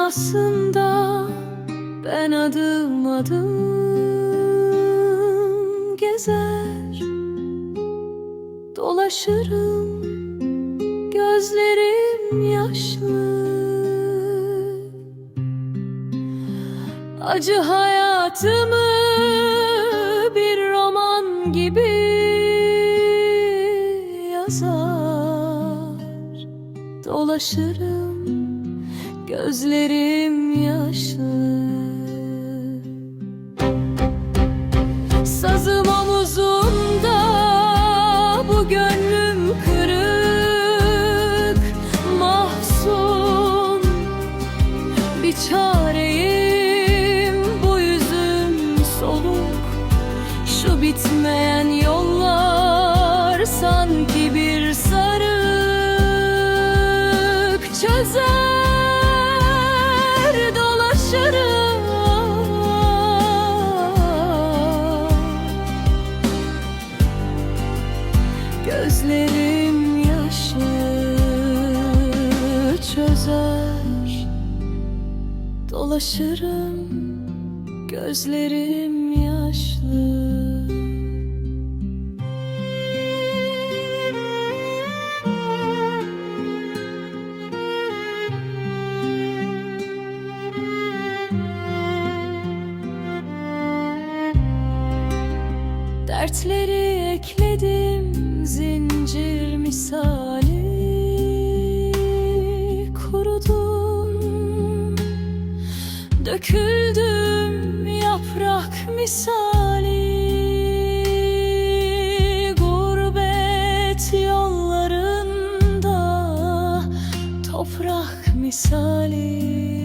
rüyasında ben adım adım gezer. Dolaşırım gözlerim yaşlı. Acı hayatımı bir roman gibi yazar. Dolaşırım gözlerim yaşlı. Sazım omuzumda bu gönlüm kırık. Mahzun bir çareyim bu yüzüm soluk. Şu bitmeyen yollar sanki bir sarık. Çözer Dolaşırım gözlerim yaşlı. Dertleri ekledim zincir misali Kurudum Döküldüm yaprak misali. Gurbet yollarında toprak misali.